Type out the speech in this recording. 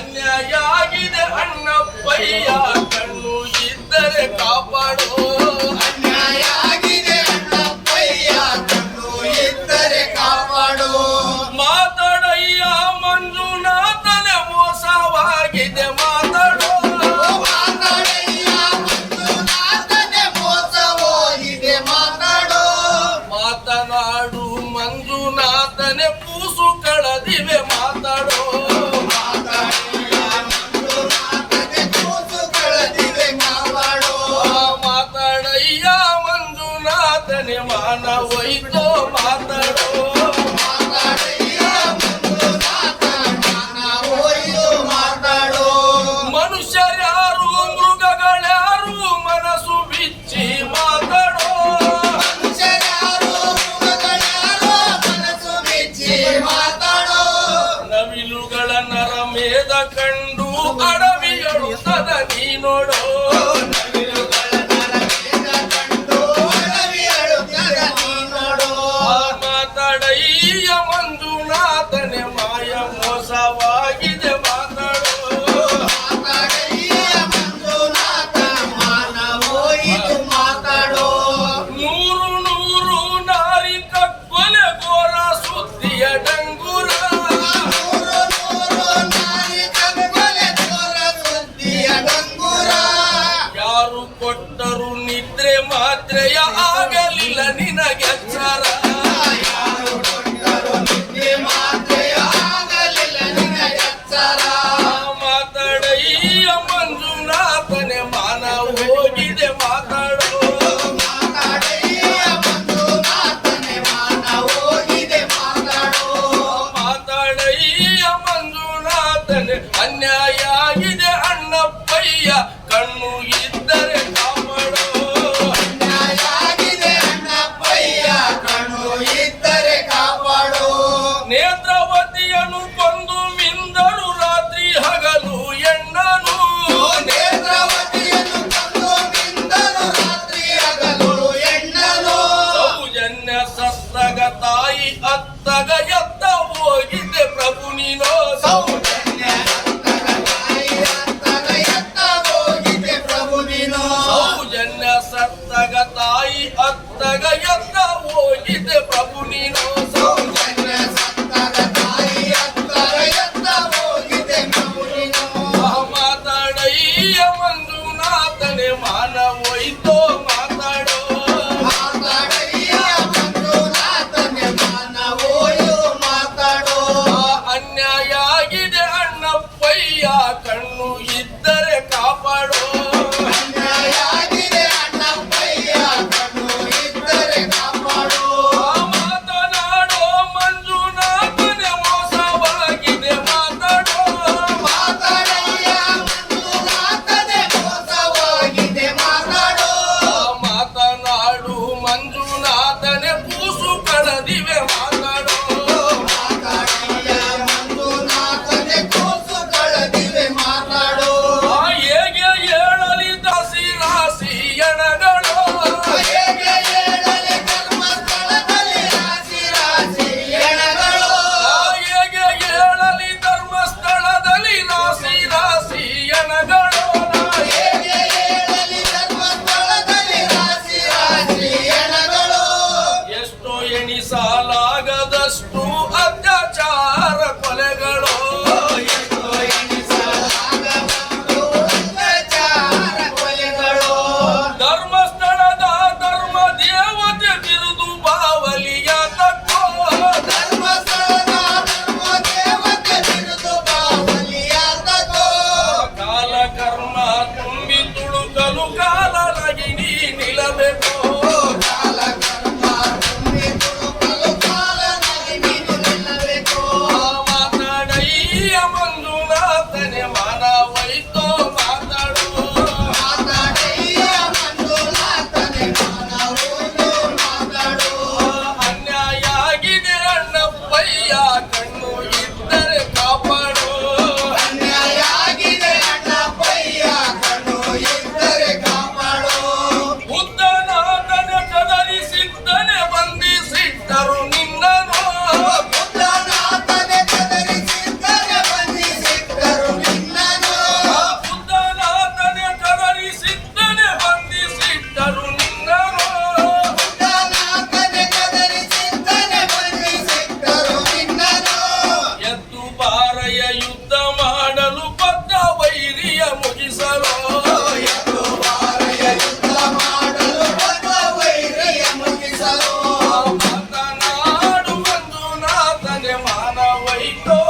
ಅನ್ಯಾಯ ಆಗಿದೆ ಅಣ್ಣಪ್ಪಯ್ಯ ಕಣ್ಣು. ಇದ್ದರೆ ಕಾಪಾಡೋ. ಅನ್ಯಾಯ ಆಗಿದೆ ಅಣ್ಣಪ್ಪಯ್ಯ ಕಣ್ಣು. ಇದ್ದರೆ ಕಾಪಾಡೋ. I'm not what ಹೋದನೆ ಅನ್ಯಾಯ ಆಗಿದೆ ಅಣ್ಣಪ್ಪಯ್ಯ. ಕಣ್ಣು ಇದ್ದರೆ ಕಾಪಾಡೋ ಅನ್ಯಾಯ ಆಗಿದೆ ಅಣ್ಣಪ್ಪಯ್ಯ. ಕಣ್ಣು ಇದ್ದರೆ ಕಾಪಾಡೋ. ನೇತ್ರಾವತಿಯನ್ನು ಕೊಂದು ಮಿಂದರು ರಾತ್ರಿ ಹಗಲು ಎಣ್ಣನು. ನೇತ್ರಾವತಿಯನ್ನು ಕೊಂದು ಮಿಂದರು ರಾತ್ರಿ ಹಗಲು ಎಣ್ಣನು. ಸೌಜನ್ಯ ಸತ್ತಗ ತಾಯಿ ಅತ್ತಗ 电话那位多。